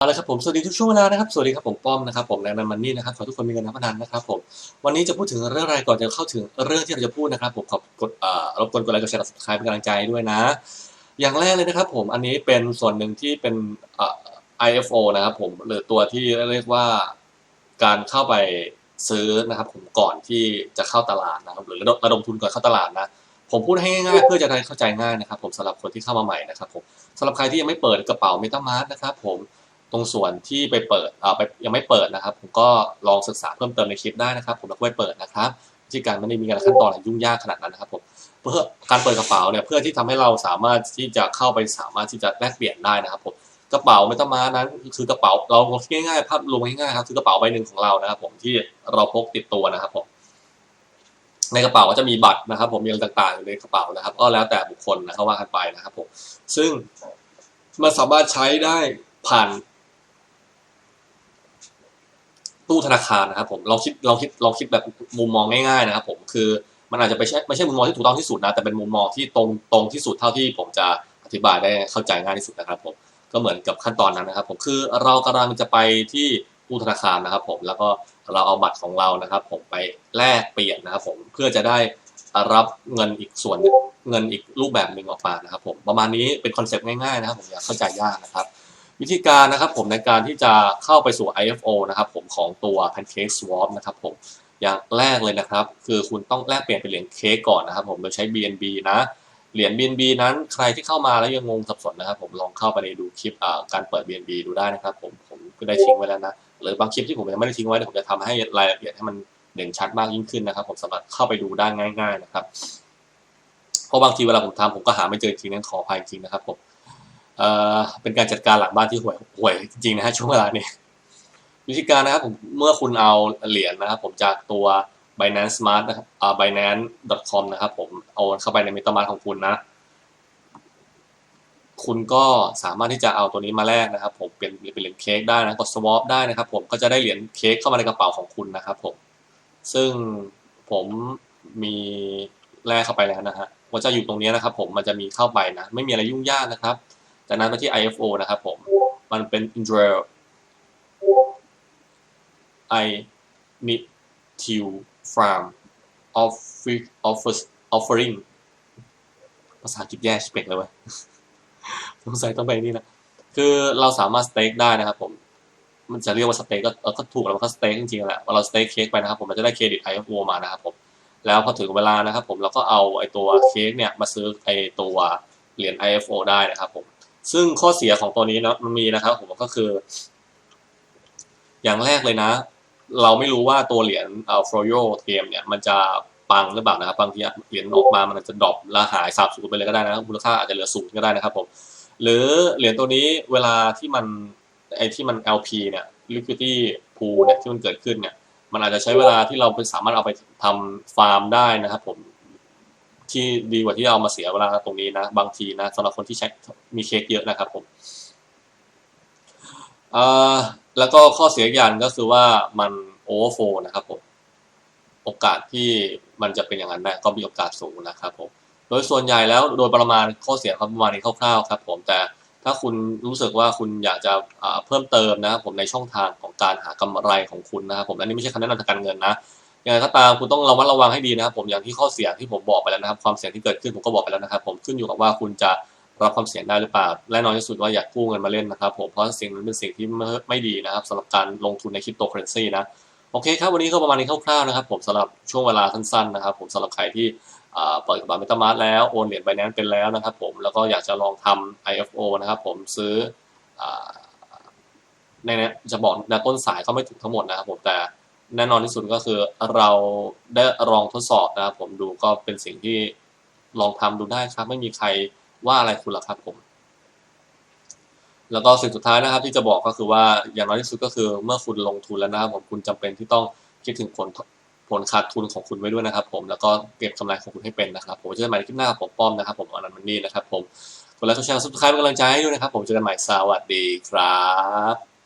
เอาละครับผมสวัสดีทุกช่วงเวลานะครับสวัสดีครับผมป้อมนะครับผมแรงนันมันนี่นะครับขอทุกคนมีเงินนับพนันนะครับผมวันนี้จะพูดถึงเรื่องอะไรก่อนจะเข้าถึงเรื่องที่เราจะพูดนะครับผมขอบกดเอ่อรบกวนกดไลค์กดแชร์กด subscribe เป็นกำลังใจด้วยนะ อย่างแรกเลยนะครับผมอันนี้เป็นส่วนหนึ่งที่เป็นเอ่อ IFO นะครับผมหรือตัวที่เรียกว่าการเข้าไปซื้อนะครับผมก่อนที่จะเข้าตลาดนะครับหรือระดมทุนก่อนเข้าตลาดนะผมพูดให้ง่ายๆเพื่อจะได้เข้าใจง่ายนะครับผมสำหรับคนที่เข้ามาใหม่นะครับผมสำหรับใครที่ยังไม่เปิดกระเป๋า MetaMask นะครับผม ตรงส่วนที่ไปเปิดอ่าไปยังไม่เปิดนะครับ ผมก็ลองศึกษาเพิ่มเติมในคลิปได้นะครับ ผมแล้วก็ไปเปิดนะครับวิธีการไม่ได้มีการขั้นตอนอะไรยุ่งยากขนาดนั้นนะครับผมเพื่อการเปิดกระเป๋าเนี่ยเพื่อที่ทำให้เราสามารถที่จะเข้าไปสามารถที่จะแลกเปลี่ยนได้นะครับผมกระเป๋า MetaMask นั้นคือกระเป๋าเราง่ายๆภาพรวมง่ายๆครับคือกระเป๋าใบหนึ่งของเรานะครับผมที่เราพกติดตัวนะครับผมในกระเป๋าก็จะมีบัตรนะครับ ผมมีอะไรต่างๆอยู่ในกระเป๋านะครับ ก็แล้วแต่บุคคลนะครับว่ากันไปนะครับผมซึ่งมันสามารถใช้ได้ผ่าน ตู้ธนาคารนะครับผมลองคิดลองคิดลองคิดแบบมุมมองง่ายๆนะครับผมคือมันอาจจะไม่ใช่ไม่ใช่มุมมองที่ถูกต้องที่สุดนะแต่เป็นมุมมองที่ตรงตรงที่สุดเท่าที่ผมจะอธิบายได้เข้าใจง่ายที่สุดนะครับผมก็เหมือนกับขั้นตอนนั้นนะครับ ผมคือเรากำลังจะไปที่ตู้ธนาคารนะครับ ผมแล้วก็เราเอาบัตรของเรานะครับ ผมไปแลกเปลี่ยนนะครับ ผมเพื่อจะได้รับเงินอีกส่วนเงินอีกรูปแบบหนึ่งออกมานะครับ ผมประมาณนี้เป็นคอนเซปต์ง่ายๆนะครับ ผมอยากเข้าใจยากนะครับ วิธีการนะครับผมในการที่จะเข้าไปสู่ IFO นะครับผมของตัว Pancake Swap นะครับผมอย่างแรกเลยนะครับ คือคุณต้องแลกเปลี่ยนเป็นเหรียญเค้กก่อนนะครับผมโดยใช้ BNB นะเหรียญ BNB นั้นใครที่เข้ามาแล้วยังงงสับสนนะครับ ผมลองเข้าไปในดูคลิปการเปิด BNB ดูได้นะครับ ผมผมก็ได้ทิ้งไว้แล้วนะหรือบางคลิปที่ผมยังไม่ได้ทิ้งไว้เดี๋ยวผมจะทำให้รายละเอียดให้มันเด่นชัดมากยิ่งขึ้นนะครับ ผมสามารถเข้าไปดูได้ง่าย ๆ นะครับเพราะบางทีเวลาผมทำผมก็หาไม่เจอจริงนั้นขออภัยจริงนะครับผม เอ่อเป็นการจัดการหลังบ้านที่ห่วยห่วยจริงๆนะฮะช่วงเวลานี้วิธีการนะครับผมเมื่อคุณเอาเหรียญนะครับ ผมจากตัว Binance Smart นะครับอ่า Binance.com นะครับ ผมเอาเข้าไปใน MetaMask ของคุณนะ คุณก็สามารถที่จะเอาตัวนี้มาแลกนะครับ ผมเป็นเป็นเหรียญเค้กได้นะกด swap ได้นะครับ ผมก็จะได้เหรียญเค้กเข้ามาในกระเป๋าของคุณนะครับ ผม ซึ่งผมมีแลกเข้าไปแล้วนะฮะว่าจะอยู่ตรงนี้นะครับ ผมมันจะมีเข้าไปนะ ไม่มีอะไรยุ่งยากนะครับ จากนั้นไปที่ IFO นะครับผม มันเป็น i n d r e l I need to farm offers offering ภาษาอังกฤษแย่สเปกเลยเว้ยสงสัยต้องไปนี่นะ คือเราสามารถสเต็กได้นะครับผม มันจะเรียกว่าสเต็กก็ก็ถูกแล้วมันก็สเต็กจริงๆแหละเราสเต็กเค้กไปนะครับผมมันจะได้เครดิต IFO มานะครับผม แล้วพอถึงเวลานะครับผมเราก็เอาไอตัวเค้กเนี่ยมาซื้อไอตัวเหรียญ IFO ได้นะครับผม ซึ่งข้อเสียของตัวนี้นะมันมีนะครับผมก็คือ อย่างแรกเลยนะ เราไม่รู้ว่าตัวเหรียญเอ่อฟลโยเกมเนี่ย มันจะปังหรือเปล่านะครับบางทีเหรียญออกมามันอาจจะดรอปและหายสาบสูญไปเลยก็ได้นะมูลค่าอาจจะเหลือศูนย์ก็ได้นะครับผมหรือเหรียญตัวนี้เวลาที่มันไอที่มัน LP เนี่ย liquidity pool เนี่ยที่มันเกิดขึ้นเนี่ย มันอาจจะใช้เวลาที่เราสามารถเอาไปทำฟาร์มได้นะครับผม ที่ดีกว่าที่เอามาเสียเวลาตรงนี้นะ บางทีนะสำหรับคนที่ใช้มีเค้กเยอะนะครับผมอ่าแล้วก็ข้อเสียอย่างก็คือว่ามันโอเวอร์โฟนะครับผมโอกาสที่มันจะเป็นอย่างนั้นนะก็มีโอกาสสูงนะครับผมโดยส่วนใหญ่แล้วโดยประมาณข้อเสียครับประมาณนี้คร่าวๆครับ ผมแต่ถ้าคุณรู้สึกว่าคุณอยากจะเพิ่มเติมนะครับผมในช่องทางของการหากำไรของคุณนะครับผมอันนี้ไม่ใช่คำแนะนำทางการเงินนะ ยังไงก็ตามคุณต้องระมัดระวังให้ดีนะครับ ผมอย่างที่ข้อเสียงที่ผมบอกไปแล้วนะครับ ความเสี่ยงที่เกิดขึ้นผมก็บอกไปแล้วนะครับ ผมขึ้นอยู่กับว่าคุณจะรับความเสี่ยงได้หรือเปล่าและน้อยที่สุดว่าอยากกู้เงินมาเล่นนะครับ ผมเพราะสิ่งนั้นเป็นสิ่งที่ไม่ดีนะครับสำหรับการลงทุนในคริปโตเคอเรนซีนะโอเคครับวันนี้ก็ประมาณนี้คร่าวๆนะครับ ผมสำหรับช่วงเวลาสั้นๆนะครับ ผมสำหรับใครที่เปิดกระเป๋าเมตามาร์แล้วโอนเหรียญไบแนนเป็นแล้วนะครับ ผมแล้วก็อยากจะลองทำ IFO นะครับผมซื้อในนี้จะบอกในต้นสายก็ไม่ถึงทั้งหมดนะครับผมแต่ แน่นอนที่สุดก็คือเราได้ลองทดสอบนะครับผมดูก็เป็นสิ่งที่ลองทำดูได้ครับ ไม่มีใครว่าอะไรคุณหรอกครับผม แล้วก็สิ่งสุดท้ายนะครับ ที่จะบอกก็คือว่าอย่างน้อยที่สุดก็คือเมื่อคุณลงทุนแล้วนะครับผมคุณจำเป็นที่ต้องคิดถึงผลผลขาดทุนของคุณไว้ด้วยนะครับ ผมแล้วก็เก็บกำไรของคุณให้เป็นนะครับ ผมเจอกันใหม่คลิปหน้าผมป้อมนะครับ ผมอนันต์มันนี่นะครับ ผมกดไลค์กดแชร์กดซับสไครป์เป็นกำลังใจให้ด้วยนะครับ ผมเจอกันใหม่สวัสดีครับ